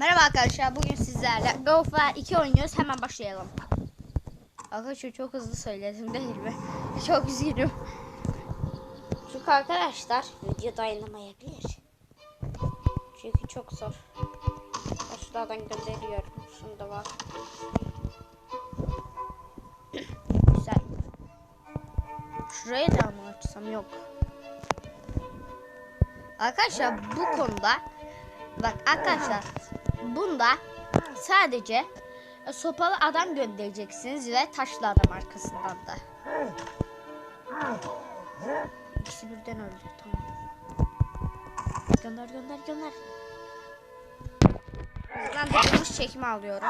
Merhaba arkadaşlar. Bugün sizlerle UEFA 2 oynuyoruz. Hemen başlayalım. Arkadaşlar çok hızlı söyledim değil mi? Çok üzgünüm. Çünkü arkadaşlar video dayanamayabilir. Çünkü çok zor. Başlardan gönderiyorum. Şunu da var. Güzel. Şuraya da mı açsam yok. Arkadaşlar bu konuda bak arkadaşlar bunda sadece e, sopalı adam göndereceksiniz ve taşlı adam arkasından da. İkisi birden öldü tamam. Gönder gönder gönder. Hızlandırılmış çekimi alıyorum.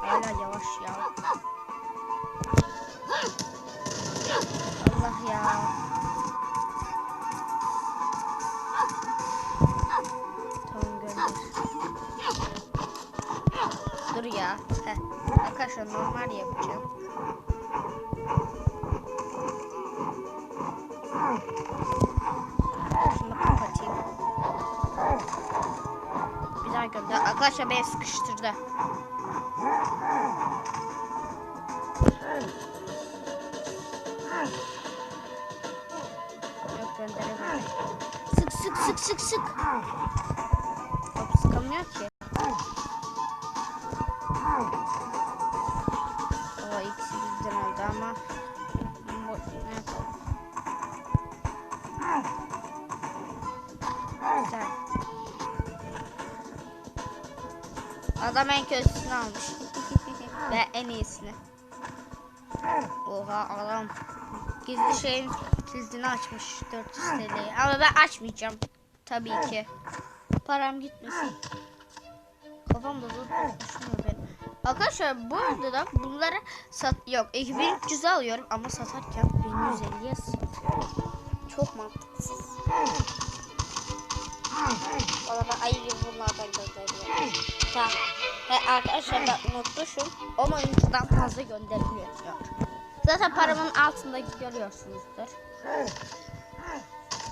Hala yavaş ya. Allah ya. Dur ya. Heh. Arkadaşlar normal yapacağım. Şunu kapatayım. Bir daha gönder. Arkadaşlar beni sıkıştırdı. Yok gönderemedim. Sık sık sık sık sık. Top sıkamıyor ki. Kötüsünü almış. Ve en iyisini. Oha adam gizli şeyin kilidini açmış 400 TL'yi. Ama ben açmayacağım. Tabii ki. Param gitmesin. Kafam bozuldu. Düşünüyor benim. Arkadaşlar bu arada da bunları sat yok 2300 alıyorum ama satarken 1150'ye satıyorum. Çok mantıksız. Valla ben ayı gibi bunlardan gönderiyorum. Tamam. Ve arkadaşlar ben unutmuşum. 10 oyuncudan fazla gönderiliyor. Zaten paramın altında görüyorsunuzdur.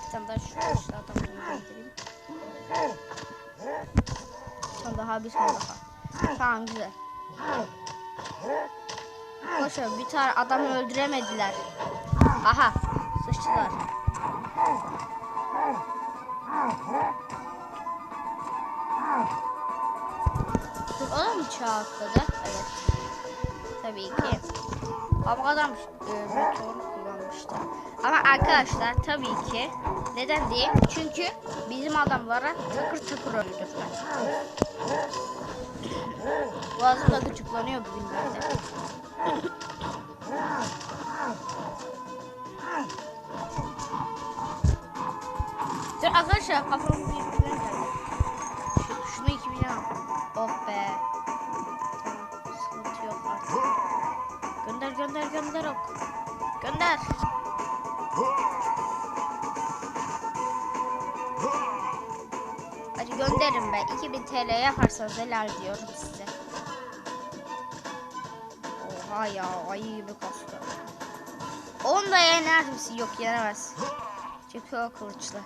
Bir tane daha şu taşlardan bunu göndereyim. Tane daha bir tane daha. Tamam güzel. Koşun bir tane adamı öldüremediler. Aha sıçtılar. Dur o da mı çağ atladı? Evet. Tabii ki. Ama adam e, meteor kullanmıştı. Ama arkadaşlar tabii ki neden diyeyim? Çünkü bizim adamlara takır takır öldürmek. Boğazım da gıcıklanıyor bugün Dur arkadaşlar kafamı bir falan geldi. Şu, şunu 2000 al. Oh be. Tamam sıkıntı yok artık. Gönder gönder gönder ok. Gönder. Hadi gönderin be. 2000 TL yaparsanız helal diyorum size. Oha ya ayı gibi kastı. Onu da yener misin? Yok yenemez. Çünkü o kılıçlı.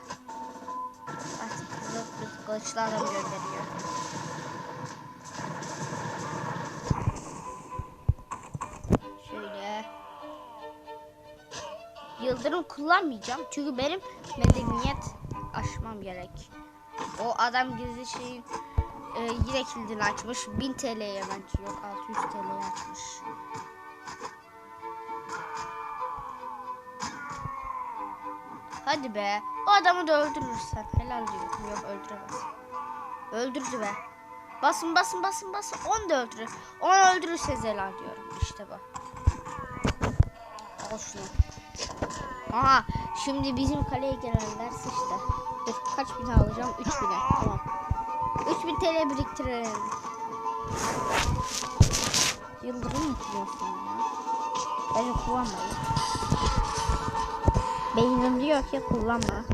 Kılıçlarla gönderiyor. Şöyle. Yıldırım kullanmayacağım. Çünkü benim medeniyet aşmam gerek. O adam gizli şeyin e, yine kilidini açmış. 1000 TL'ye bence yok. 600 TL'ye açmış. Hadi be. O adamı da öldürürsen. Helal diyorum. Yok öldüremez. Öldürdü be. Basın basın basın basın. Onu da öldürür. Onu öldürürseniz helal diyorum. İşte bu. Al şunu. Aha şimdi bizim kaleye gelenler sıçtı. Dur kaç bin alacağım? 3000'e. Tamam. 3000 TL biriktirelim. Yıldırım mı kullanıyorsun ya? Bence kullanmayın. Beynim diyor ki kullanma.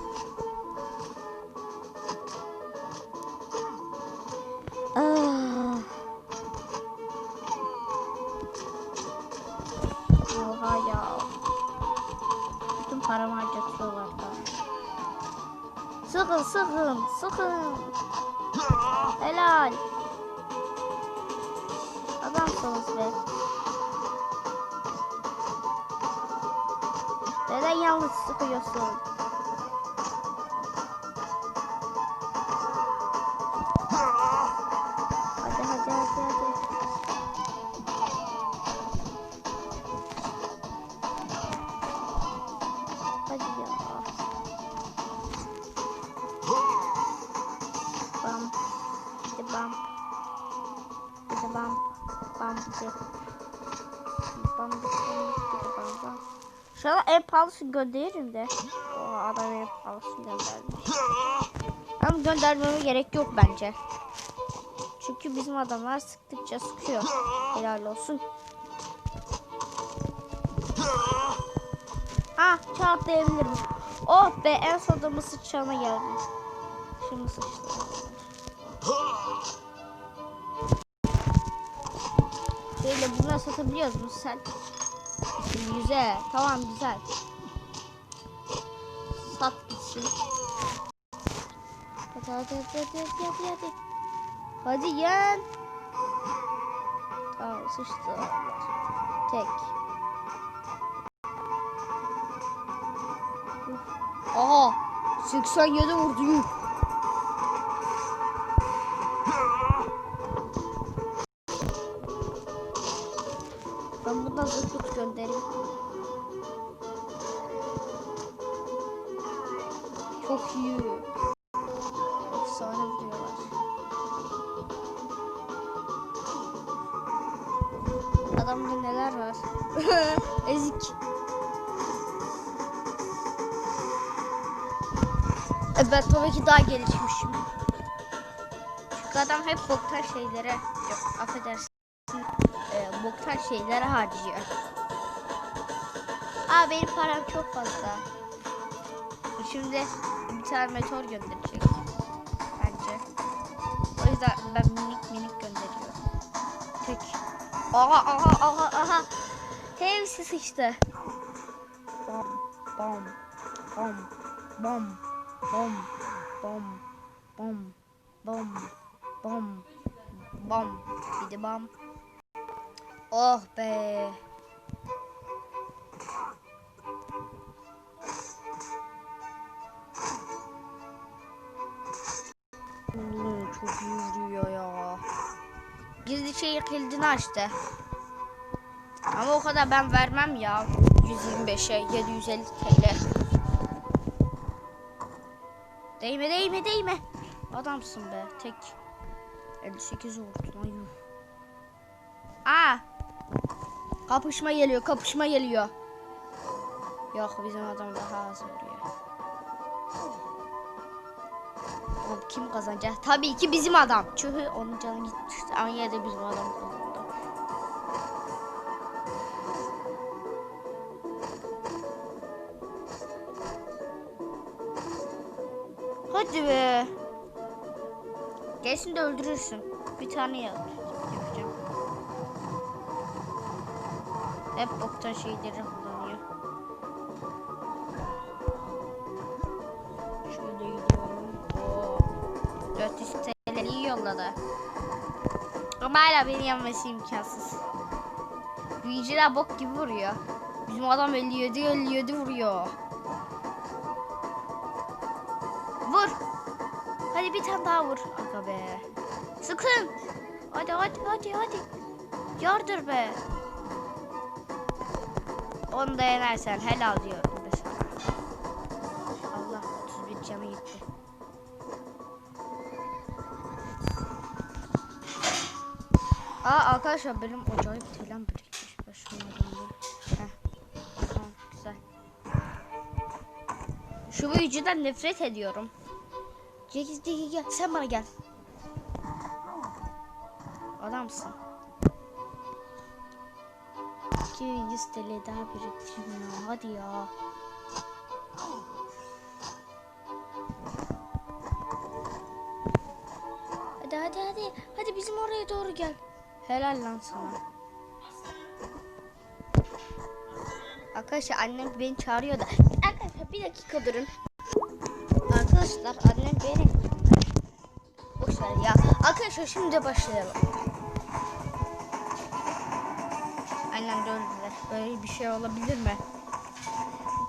Sıkın sıkın. Helal. Adamsınız be. Neden yalnız sıkıyorsun? Pahalısını gönderirim de. O adam en pahalısını göndermiş. Ama göndermeme gerek yok bence. Çünkü bizim adamlar sıktıkça sıkıyor. Helal olsun. Ah çarplayabilirim. Oh be en sonunda mısır çağına geldim. Şimdi sıçtı. Böyle bunları satabiliyoruz mu sen? Güzel. Tamam güzel. Hadi hadi hadi hadi hadi hadi hadi. Yen. Tamam sıçtı. Tek. Aha 87 vurdu yuh. Ben bundan zıplık göndereyim. E, Ben tabii ki daha gelişmişim. Çünkü adam hep boktan şeylere, yok affedersin, e, boktan şeylere harcıyor. Aa benim param çok fazla. Şimdi bir tane meteor gönderecek. Bence. O yüzden ben minik minik gönderiyorum. Tek. Aha aha aha aha. Hepsi sıçtı. Bam bam bam bam bam bam bam bam bam bam bir de bam. Oh be. Çok iyi vuruyor ya. Gizli şey kilidini açtı. Ama o kadar ben vermem ya. 125'e 750 TL. Değme değme değme. Adamsın be tek. 58 vurdu lan. Aa. Kapışma geliyor kapışma geliyor. Yok bizim adam daha az vuruyor. Oğlum kim kazanacak? Tabii ki bizim adam. Çünkü onun canı gitti. Ama yine de bizim adam kazandı. Hadi be. Gelsin de öldürürsün. Bir tane yap. Yapacağım. Hep boktan şeyleri kullanıyor. Şöyle gidiyorum. Oo. 400 TL'yi yolladı. Ama hala beni yenmesi imkansız. Büyücüler bok gibi vuruyor. Bizim adam 57 57 vuruyor. Hadi bir tane daha vur. Aga be. Sıkın. Hadi hadi hadi hadi. Yardır be. Onu da yenersen helal diyorum be sana. Allah 31 canı gitti. Aa arkadaşlar benim acayip telen birikmiş. Ben şunları alayım. Heh. Tamam güzel. Şu büyücüden nefret ediyorum. Gel gel gel sen bana gel. Adamsın. 200 TL daha biriktireyim ya. Hadi ya. Hadi hadi hadi. Hadi bizim oraya doğru gel. Helal lan sana. Arkadaşlar annem beni çağırıyor da. Arkadaşlar bir dakika durun. Arkadaşlar annem benim. Boş ver ya. Arkadaşlar şimdi başlayalım. Aynen de öldüler. Böyle bir şey olabilir mi?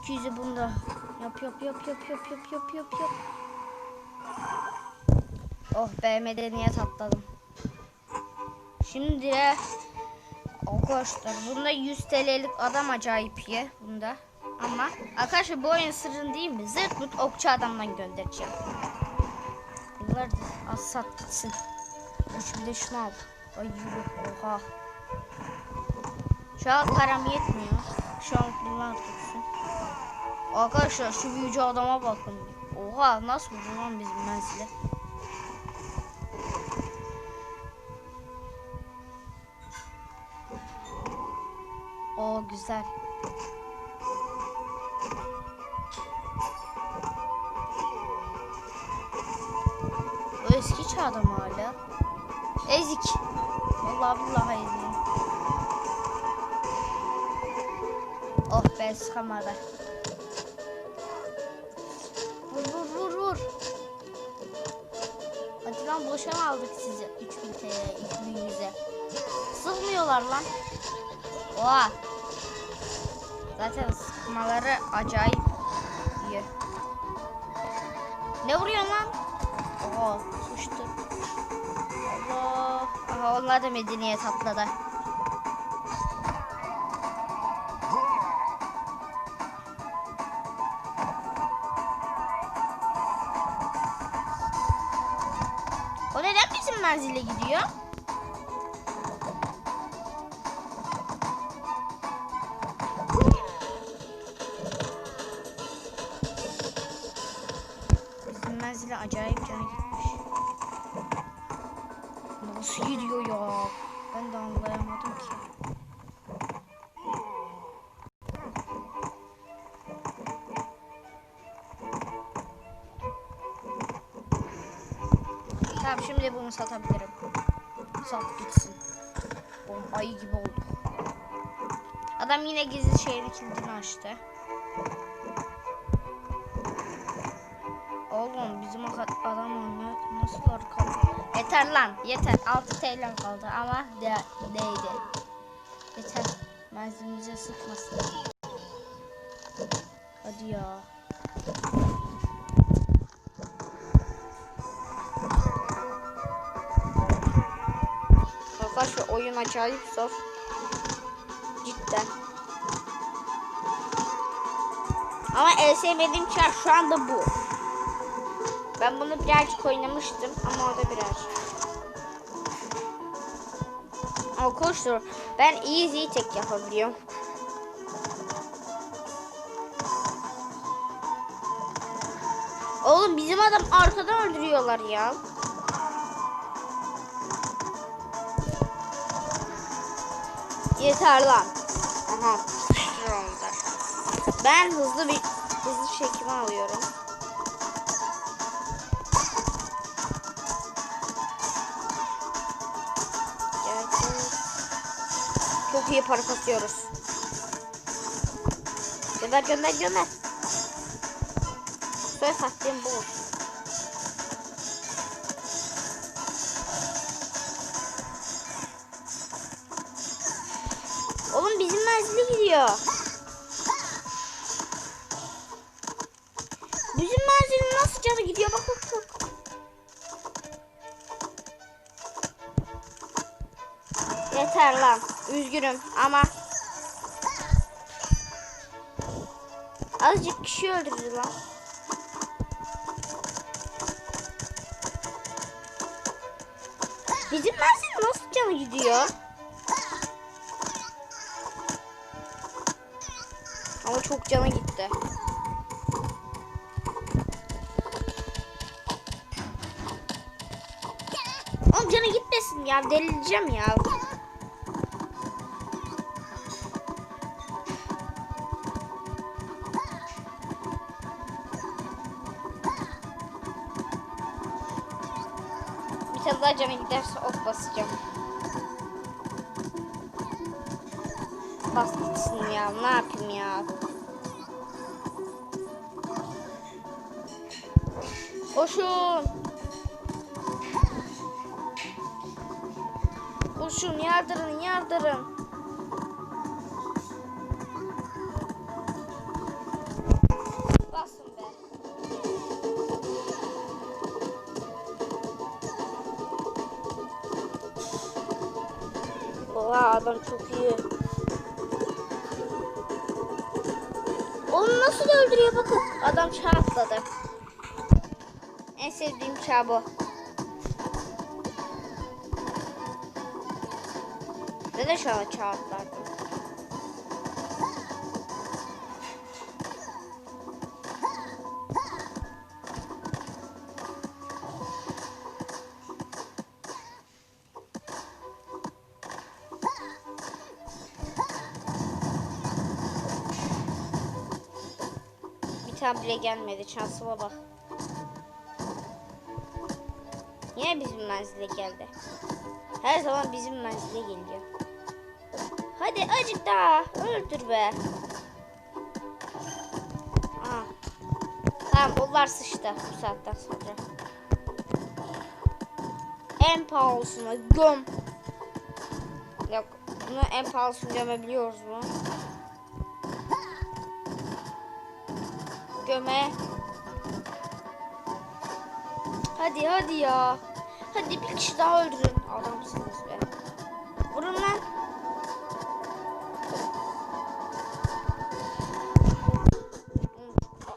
200'ü bunda. Yap yap yap yap yap yap yap yap yap. Oh be medeniyet atladım. Şimdi arkadaşlar bunda 100 TL'lik adam acayip iyi bunda. Ama arkadaşlar bu oyun sırrın değil mi? Zırt pırt okçu adamdan göndereceğim. Yıllardır az sat gitsin. Bir de şunu al. Ay yürü. Oha. Şu an param yetmiyor. Şu an bunlar tutsun. Arkadaşlar şu büyücü adama bakın. Oha nasıl vurdu lan bizim menzile. O güzel. Çağda mı hala? Ezik. Vallahi billahi ezik. Oh be sıkamadı. Vur vur vur vur. Hadi lan boşa mı aldık sizi? 3000 TL, 2100'e. Sıkmıyorlar lan. Oha. Zaten sıkmaları acayip. Ne vuruyor lan? Oha. Aha onlar da medeniyet atladı. O neden bizim menzile gidiyor? Bunu satabilirim. Sat gitsin. Oğlum ayı gibi oldu. Adam yine gizli şehrin kilidini açtı. Oğlum bizim adam. Nasıl kaldı? Yeter lan yeter. 6 TL kaldı ama de değdi. Yeter. Menzilimize sıkmasın. Hadi ya. Acayip zor. Cidden. Ama en sevmediğim çar şu anda bu. Ben bunu birazcık oynamıştım ama o da birazcık. Arkadaşlar ben easy tek yapabiliyorum. Oğlum bizim adam arkadan öldürüyorlar ya. Yeter lan. Aha. Ben hızlı bir hızlı çekimi alıyorum. Çok iyi para kasıyoruz. Gönder gönder gönder. Söz hakkım bu. Oğlum bizim menzile gidiyor. Bizim menzilin nasıl canı gidiyor bak bak bak. Yeter lan. Üzgünüm ama azıcık kişi öldürdü lan. Bizim menzil nasıl canı gidiyor? Ama çok canı gitti. Oğlum canı gitmesin ya. Delireceğim ya. Bir tane daha canı giderse ok basacağım. Bas ya. Ne yapayım ya? Koşun. Koşun yardırın yardırın. Basın be. Adam çok iyi. Onu nasıl öldürüyor bakın. Adam çağ. En sevdiğim çağ bu. Ne de şu an. Bir tane bile gelmedi. Şansıma bak. Menzile geldi. Her zaman bizim menzile geliyor. Hadi acık daha. Öldür be. Aa. Tamam bunlar sıçtı bu saatten sonra. En pahalısına göm. Yok bunu en pahalısını gömebiliyoruz mu? Göme. Hadi hadi ya. Hadi bir kişi daha öldürün. Adamsınız be. Vurun lan.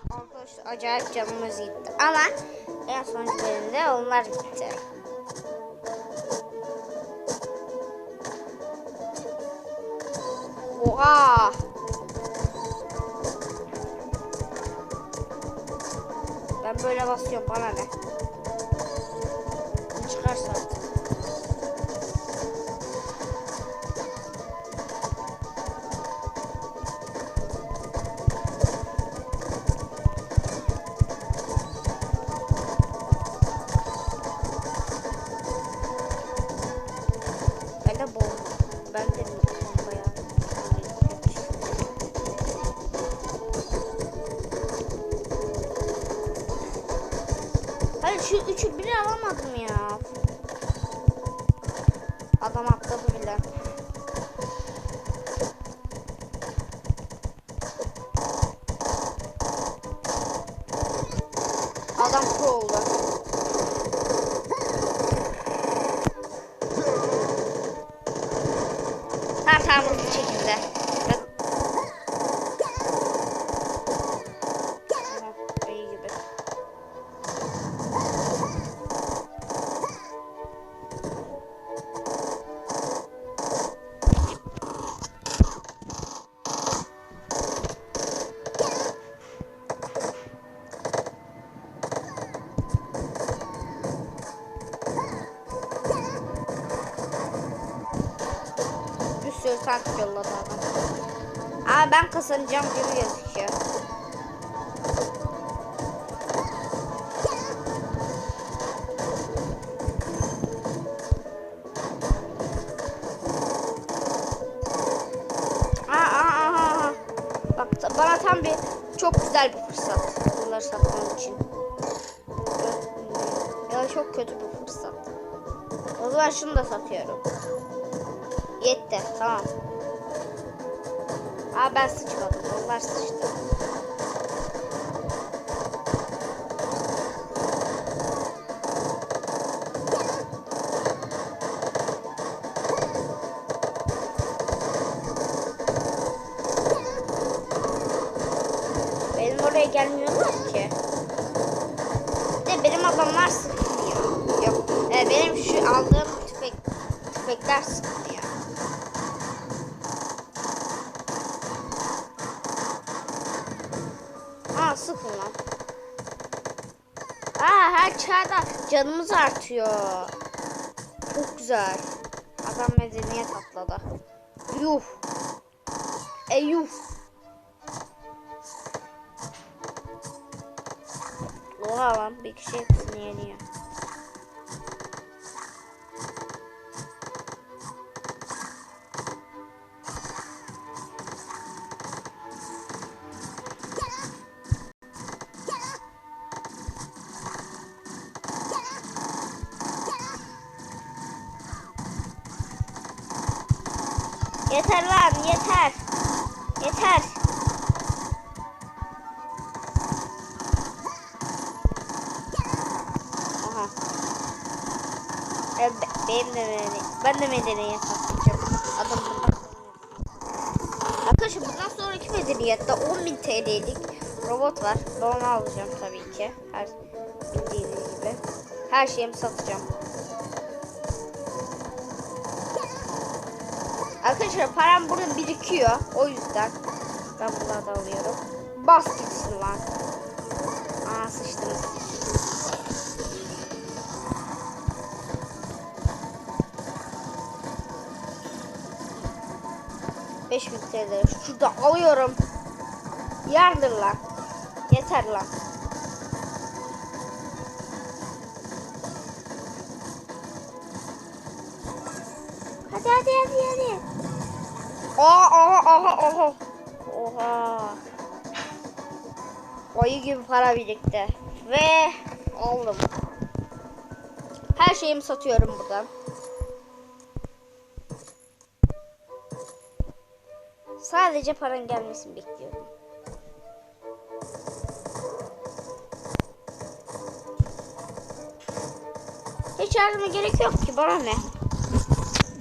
Arkadaşlar acayip canımız gitti. Ama en son bölümde onlar gitti. Oha! Ben böyle basıyorum bana ne? Takip yolladı adam. Aa ben kazanacağım gibi gözüküyor. Artıyor. Çok güzel. Adam medeniyet atladı. Yuh. E yuh. Oha lan bir kişi hepsini yeniyor. Ki. Her bildiğiniz gibi. Her şeyimi satacağım. Arkadaşlar param burada birikiyor. O yüzden ben bunları da alıyorum. Bas gitsin lan. Aa sıçtınız. Beş bin TL. Şurada alıyorum. Yardır lan. Yeter lan. Aha aha. Oha. Ayı gibi para birikti. Ve aldım. Her şeyimi satıyorum buradan. Sadece paranın gelmesini bekliyorum. Hiç yardıma gerek yok ki bana ne?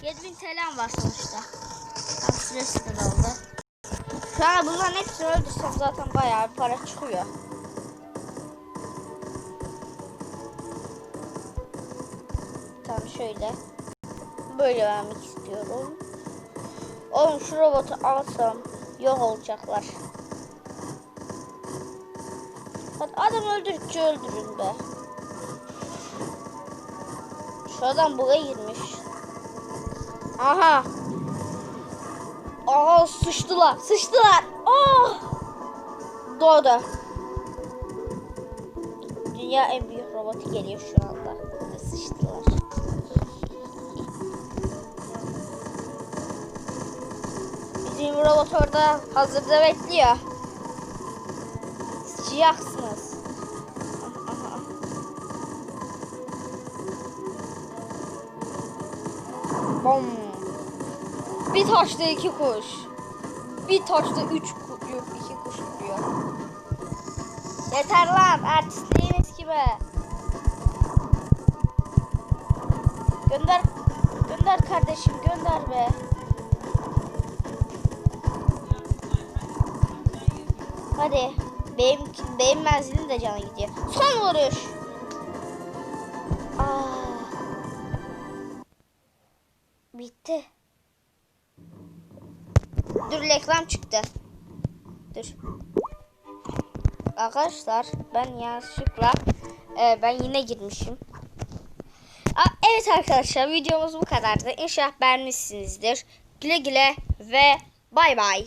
7000 TL'm var sonuçta. Tam süresi de. Şu an bunların hepsini öldürsem zaten bayağı bir para çıkıyor. Tamam şöyle. Böyle vermek istiyorum. Oğlum şu robotu alsam yok olacaklar. Hadi adam öldürdükçe öldürün be. Şu adam buraya girmiş. Aha. Aha sıçtılar. Sıçtılar. Oh. Doğdu. Dünya en büyük robotu geliyor şu anda. Sıçtılar. Bizim robot orada hazırda bekliyor. Sıçacaksınız. Bom. Bir taşta iki kuş. Bir taşta üç kuş. Yok iki kuş vuruyor. Yeter lan artistliğiniz kime? Gönder. Gönder kardeşim gönder be. Hadi. Benim, benim menzilim de cana gidiyor. Son vuruş. Reklam çıktı. Dur. Arkadaşlar ben yanlışlıkla e, ben yine girmişim. Aa, evet arkadaşlar videomuz bu kadardı. İnşallah beğenmişsinizdir. Güle güle ve bay bay.